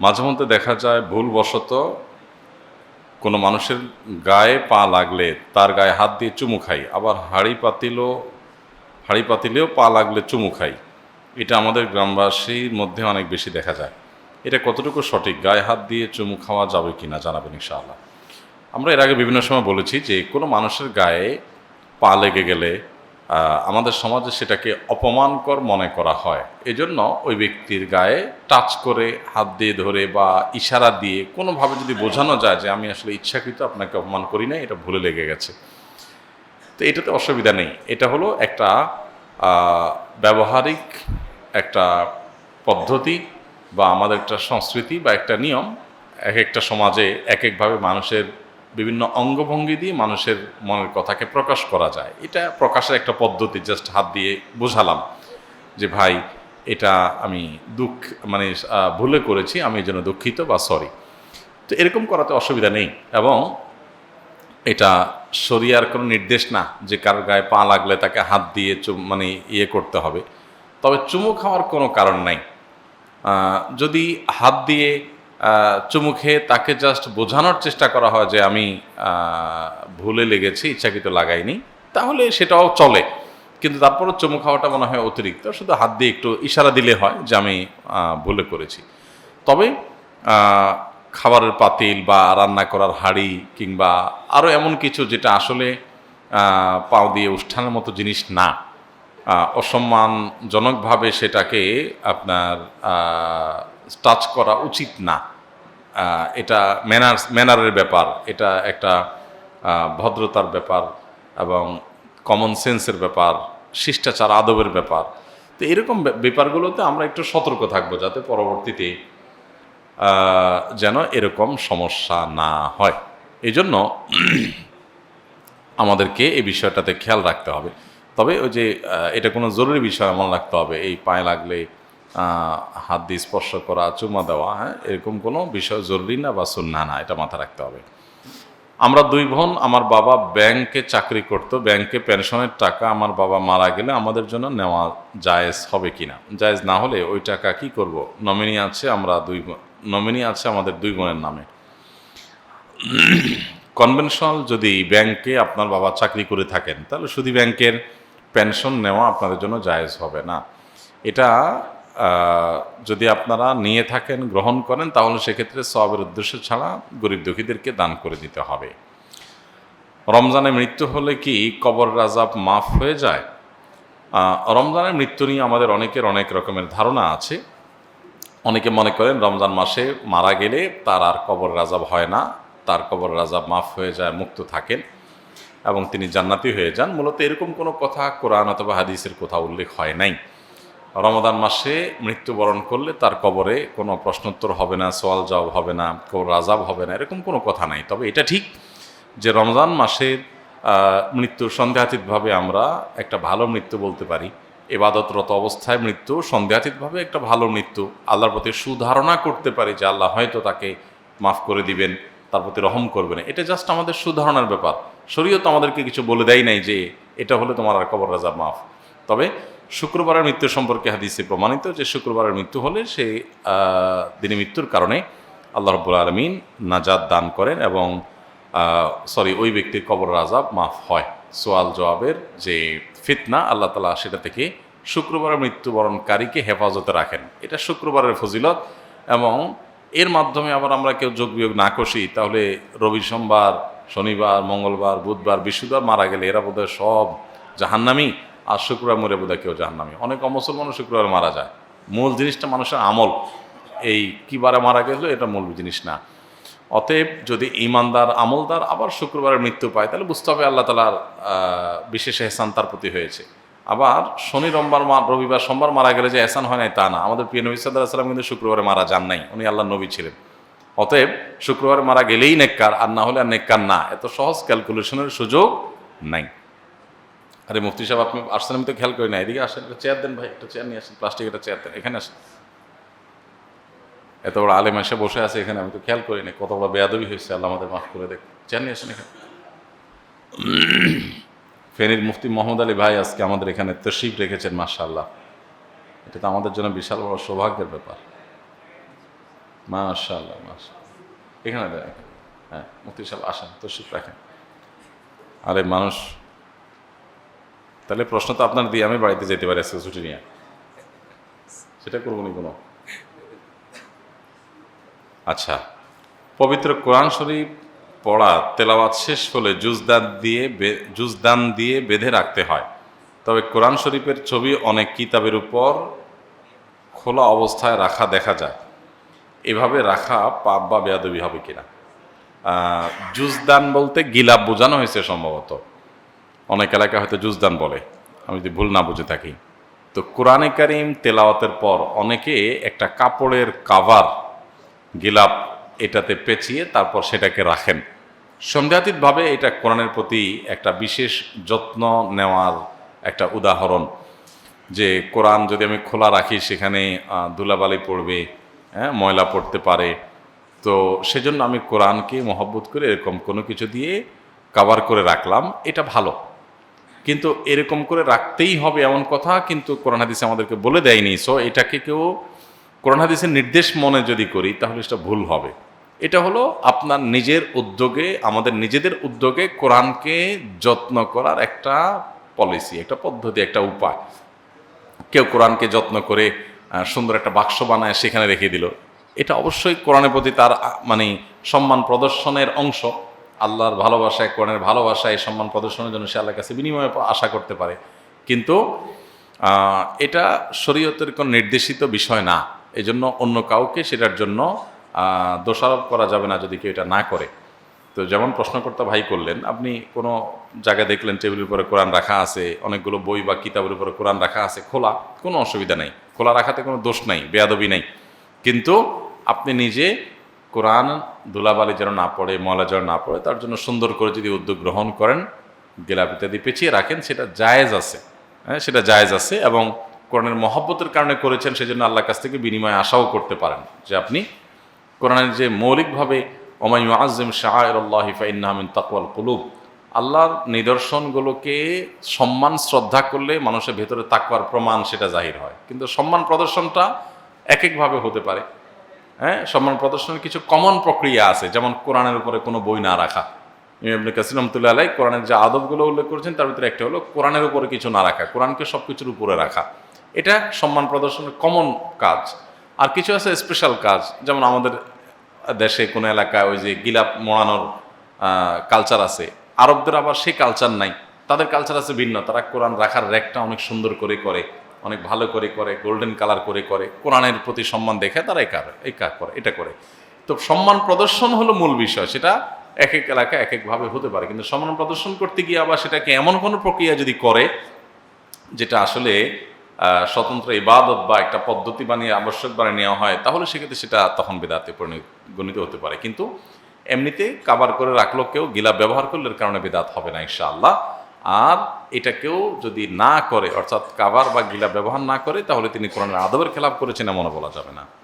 মাঝে মধ্যে দেখা যায় ভুলবশত কোনো মানুষের গায়ে পা লাগলে তার গায়ে হাত দিয়ে চুমু খাই, আবার হাড়ি পাতিলও, হাড়ি পাতিলেও পা লাগলে চুমু খাই। এটা আমাদের গ্রামবাসীর মধ্যে অনেক বেশি দেখা যায়। এটা কতটুকু সঠিক? গায়ে হাত দিয়ে চুমু খাওয়া যাবে কি না জানাবেন ইনশাআল্লাহ। আমরা এর আগে বিভিন্ন সময় বলেছি যে কোনো মানুষের গায়ে পা লেগে গেলে আমাদের সমাজে সেটাকে অপমানকর মনে করা হয়। এজন্য ওই ব্যক্তির গায়ে টাচ করে, হাত দিয়ে ধরে বা ইশারা দিয়ে কোনোভাবে যদি বোঝানো যায় যে আমি আসলে ইচ্ছাকৃত, আপনাকে অপমান করি না এটা ভুলে লেগে গেছে। তো এটাতে অসুবিধা নেই। এটা হলো একটা ব্যবহারিক একটা পদ্ধতি বা আমাদের একটা সংস্কৃতি বা একটা নিয়ম। এক একটা সমাজে এক একভাবে মানুষের বিভিন্ন অঙ্গভঙ্গি দিয়ে মানুষের মনের কথাকে প্রকাশ করা যায়। এটা প্রকাশের একটা পদ্ধতি জাস্ট হাত দিয়ে বোঝালাম যে, ভাই, এটা আমি দুঃখ মানে ভুলে করেছি, আমি এই জন্য দুঃখিত বা সরি তো এরকম করাতে অসুবিধা নেই এবং এটা শরিয়ার কোনো নির্দেশ না যে, কার গায়ে পা লাগলে তাকে হাত দিয়ে মানে ইয়ে করতে হবে। তবে চুমু খাওয়ার কোনো কারণ নাই। যদি হাত দিয়ে চুমু খেয়ে তাকে জাস্ট বোঝানোর চেষ্টা করা হয় যে আমি ভুলে লেগেছি, ইচ্ছাকৃত লাগাইনি। তাহলে সেটাও চলে। কিন্তু তারপরও চুমু খাওয়াটা মনে হয় অতিরিক্ত। শুধু হাত দিয়ে একটু ইশারা দিলে হয় যে আমি ভুলে করেছি। তবে খাবারের পাতিল বা রান্না করার হাঁড়ি কিংবা আরও এমন কিছু যেটা আসলে পাও দিয়ে উষ্ঠানের মতো জিনিস না অসম্মানজনকভাবে সেটাকে আপনার টাচ করা উচিত না। এটা ম্যানার্স ম্যানারের ব্যাপার, এটা একটা ভদ্রতার ব্যাপার এবং কমন সেন্সের ব্যাপার, শিষ্টাচার, আদবের ব্যাপার। তো এরকম ব্যাপ- ব্যাপারগুলোতে আমরা একটু সতর্ক থাকব যাতে পরবর্তীতে যেন এরকম সমস্যা না হয়। এই জন্য আমাদেরকে এই বিষয়টাতে খেয়াল রাখতে হবে। তবে ওই যে এটা কোনো জরুরি বিষয় এমন রাখতে হবে, এই পায়ে লাগলে হাত দিয়ে স্পর্শ করা, চুমা দেওয়া হ্যাঁ এরকম কোনো বিষয় জরুরি না বা সুন্না না, এটা মাথা রাখতে হবে। আমরা দুই বোন, আমার বাবা ব্যাংকে চাকরি করতো, ব্যাংকে পেনশনের টাকা আমার বাবা মারা গেলে আমাদের জন্য নেওয়া জায়েজ হবে কিনা? জায়েজ না হলে ওই টাকা কি করব? নমিনি আছে আমরা দুই নমিনি আছে আমাদের দুই বোনের নামে। কনভেনশনাল যদি ব্যাংকে আপনার বাবা চাকরি করে থাকেন, তাহলে শুধু ব্যাংকের পেনশন নেওয়া আপনাদের জন্য জায়েজ হবে না। এটা যদি আপনারা নিয়ে থাকেন, গ্রহণ করেন, তাহলে সেক্ষেত্রে সবের উদ্দেশ্য ছাড়া গরিব দুঃখীদেরকে দান করে দিতে হবে। রমজানে মৃত্যু হলে কি কবর রাজাব মাফ হয়ে যায়? রমজানের মৃত্যু নিয়ে আমাদের অনেকের অনেক রকমের ধারণা আছে। অনেকে মনে করেন রমজান মাসে মারা গেলে তার আর কবর রাজাব হয় না, তার কবর রাজাব মাফ হয়ে যায়, মুক্ত থাকেন এবং তিনি জান্নাতি হয়ে যান। মূলত এরকম কোনো কথা কোরআন অথবা হাদিসের কোথাও উল্লেখ হয় নাই। রমাদান মাসে মৃত্যুবরণ করলে তার কবরে কোনো প্রশ্নোত্তর হবে না সোয়াল জবাব হবে না কবর রাজাব হবে না, এরকম কোনো কথা নাই। তবে এটা ঠিক যে রমজান মাসের মৃত্যু সন্দেহাতীতভাবে আমরা একটা ভালো মৃত্যু বলতে পারি। এবাদতরত অবস্থায় মৃত্যু সন্দেহাতীতভাবে একটা ভালো মৃত্যু। আল্লাহর প্রতি সুধারণা করতে পারি যে আল্লাহ হয়তো তাকে মাফ করে দিবেন, তার প্রতি রহম করবেন। এটা জাস্ট আমাদের সুধারণার ব্যাপার। শরীয়ত আমাদেরকে কিছু বলে দেয় নাই যে এটা হলে তোমার আর কবর রাজা মাফ। তবে শুক্রবারের মৃত্যু সম্পর্কে হাদিসে প্রমাণিত যে শুক্রবারের মৃত্যু হলে সেই দিনে মৃত্যুর কারণে আল্লাহ রব্বুল আলমিন নাজাদ দান করেন এবং সরি ওই ব্যক্তির কবর রাজাব মাফ হয়। সোয়াল জবাবের যে ফিতনা আল্লাহ তালা সেটা থেকে শুক্রবারের মৃত্যুবরণকারীকে হেফাজতে রাখেন। এটা শুক্রবারের ফজিলত এবং এর মাধ্যমে আবার আমরা কেউ যোগ বিয়োগ না কষি, তাহলে রবি সোমবার, শনিবার, মঙ্গলবার, বুধবার, বৃহস্পতিবার মারা গেলে এরা বোধহয় সব জাহান্নামি। আর শুক্রবার মরে বোধহয় কেউ জাহান্নামি। অনেক অমুসলমানও শুক্রবার মারা যায়। মূল জিনিসটা মানুষের আমল। এই কিবারে মারা গেল এটা মূল জিনিস না। অতএব যদি ইমানদার আমলদার আবার শুক্রবারের মৃত্যু পায়, তাহলে বুঝতে হবে আল্লাহ তালার বিশেষ এহসান তার প্রতি হয়েছে। আবার শনি রোববার মা রবিবার সোমবার মারা গেলে যে এহসান হয় নাই তা না। আমাদের প্রিয় নবী সাল্লাহ সাল্লাম কিন্তু শুক্রবারে মারা যান নাই। উনি আল্লাহ নবী ছিলেন। অতএব শুক্রবারে মারা গেলেই নেককার, আর না হলে আর নেককার না। এত সহজ ক্যালকুলেশনের সুযোগ নাই। আরে মুফতি সাহেব, আপনি আসছেন, আমি তো খেয়াল করি না। এদিকে আসেন, একটা চেয়ার দেন ভাই, একটা চেয়ার নিয়ে আসেন প্লাস্টিক একটা চেয়ার দেন, এখানে আসেন। এত বড় আলেম এসে বসে আছে এখানে, আমি তো খেয়াল করি না, কত বড় বেয়াদবি হয়েছে, আল্লাহ আমাদের মাফ করে দেখ। চেয়ার নিয়ে আসেন এখানে। ফেনীর মুফতি মোহাম্মদ আলী ভাই আজকে আমাদের এখানে তশিফ রেখেছেন মাশাল্লাহ এটা তো আমাদের জন্য বিশাল বড় সৌভাগ্যের ব্যাপার। মাশাল্লাহ মাশাল্লাহ এখানে। হ্যাঁ মুফতি সাহেব, আসেন, তশরিফ রাখেন। আরে মানুষ তাহলে প্রশ্ন তো আপনার দিয়ে আমি বাড়িতে যেতে পারি আজকে ছুটি নিয়ে। সেটা করব কোনো। আচ্ছা পবিত্র কোরআন শরীফ পড়া, তেলাওয়াত শেষ হলে জুজদান দিয়ে জুজদান দিয়ে বেঁধে রাখতে হয়। তবে কোরআন শরীফের ছবি অনেক কিতাবের উপর খোলা অবস্থায় রাখা দেখা যায়। এভাবে রাখা পাপ বা বেয়াদবি হবে কিনা? জুজদান বলতে গিলাপ বোঝানো হয়েছে সম্ভবত। অনেক এলাকা হয়তো জুজদান বলে। আমি যদি ভুল না বুঝে থাকি। তো কোরআনে কারিম তেলাওয়াতের পর অনেকে একটা কাপড়ের কাভার, গিলাপ এটাতে পেঁচিয়ে তারপর সেটাকে রাখেন। সন্দেহাতীতভাবে এটা কোরআনের প্রতি একটা বিশেষ যত্ন নেওয়ার একটা উদাহরণ যে, কোরআন যদি আমি খোলা রাখি, সেখানে ধুলাবালি পড়বে হ্যাঁ ময়লা পড়তে পারে। তো সেজন্য আমি কোরআনকে মহব্বত করে এরকম কোনো কিছু দিয়ে কাভার করে রাখলাম। এটা ভালো। কিন্তু এরকম করে রাখতেই হবে এমন কথা কিন্তু কোরআন হাদিসে আমাদেরকে বলে দেয়নি। সো এটাকে কেউ কোরআন হাদিসের নির্দেশ মনে যদি করি, তাহলে সেটা ভুল হবে। এটা হলো আপনার নিজের উদ্যোগে, আমাদের নিজেদের উদ্যোগে কোরআনকে যত্ন করার একটা পলিসি একটা পদ্ধতি, একটা উপায়। কেউ কোরআনকে যত্ন করে সুন্দর একটা বাক্স বানায়, সেখানে রেখে দিল। এটা অবশ্যই কোরআনের প্রতি তার মানে সম্মান প্রদর্শনের অংশ। আল্লাহর ভালোবাসায়, কোরআনের ভালোবাসায় সম্মান প্রদর্শনের জন্য সে আল্লাহর কাছে বিনিময়ে আশা করতে পারে। কিন্তু এটা শরীয়তের কোনো নির্দেশিত বিষয় না। এজন্য অন্য কাউকে সেটার জন্য দোষারোপ করা যাবে না যদি কেউ এটা না করে। তো যেমন প্রশ্নকর্তা ভাই করলেন, আপনি কোনো জায়গায় দেখলেন টেবিলের উপরে কোরআন রাখা আছে, অনেকগুলো বই বা কিতাবের উপরে কোরআন রাখা আছে, খোলা, কোনো অসুবিধা নেই। খোলা রাখাতে কোনো দোষ নাই, বেয়াদবি নেই। কিন্তু আপনি নিজে কোরআন ধুলাবালি যেন না পড়ে, ময়লা যেন না পড়ে, তার জন্য সুন্দর করে যদি উদ্যোগ গ্রহণ করেন গেলাপ ইত্যাদি পেঁচিয়ে রাখেন, সেটা জায়েজ আছে। হ্যাঁ সেটা জায়েজ আছে এবং কোরআনের মহব্বতের কারণে করেছেন, সেজন্য আল্লাহর কাছ থেকে বিনিময় আশাও করতে পারেন যে আপনি কোরআনের যে মৌলিকভাবে ওমাই আজম শাহরুল্লাহ ফাইনামিন তাকওয়াল কুলুব, আল্লাহর নিদর্শনগুলোকে সম্মান, শ্রদ্ধা করলে মানুষের ভেতরে তাকওয়ার প্রমাণ সেটা জাহির হয়। কিন্তু সম্মান প্রদর্শনটা এক একভাবে হতে পারে। হ্যাঁ সম্মান প্রদর্শনের কিছু কমন প্রক্রিয়া আছে, যেমন কোরআনের উপরে কোনো বই না রাখা। ইমাম রহমতুল্লাহ আলাই কোরআনের যে আদবগুলো উল্লেখ করেছেন, তার ভিতরে একটা হলো কোরআনের উপরে কিছু না রাখা, কোরআনকে সব কিছুর উপরে রাখা। এটা সম্মান প্রদর্শনের কমন কাজ। আর কিছু আছে স্পেশাল কাজ, যেমন আমাদের দেশে কোনো এলাকায় ওই যে গিলাপ মোড়ানোর কালচার আছে। আরবদের আবার সেই কালচার নাই। তাদের কালচার আছে ভিন্ন। তারা কোরআন রাখার র্যাকটা অনেক সুন্দর করে করে। অনেক ভালো করে করে গোল্ডেন কালার করে করে, কোরআনের প্রতি সম্মান দেখে তারা এই কাজ করে এটা করে। তো সম্মান প্রদর্শন হলো মূল বিষয়, সেটা এক এক এলাকায় এক একভাবে হতে পারে। কিন্তু সম্মান প্রদর্শন করতে গিয়ে আবার সেটাকে এমন কোনো প্রক্রিয়া যদি করে, যেটা আসলে স্বতন্ত্র ইবাদত বা একটা পদ্ধতি বানিয়ে আবশ্যক বানিয়ে নেওয়া হয়, তাহলে সেক্ষেত্রে সেটা তখন বেদাতে গণিত হতে পারে। কিন্তু এমনিতে কাবার করে রাখল কেউ গিলা ব্যবহার করলে কারণে বেদাত হবে না, ইনশাআল্লাহ। আর এটাকেও যদি না করে, অর্থাৎ কাবার বা গিলা ব্যবহার না করে, তাহলে তিনি কোরআনের আদবের খেলাপ করেছেন এমনও বলা যাবে না।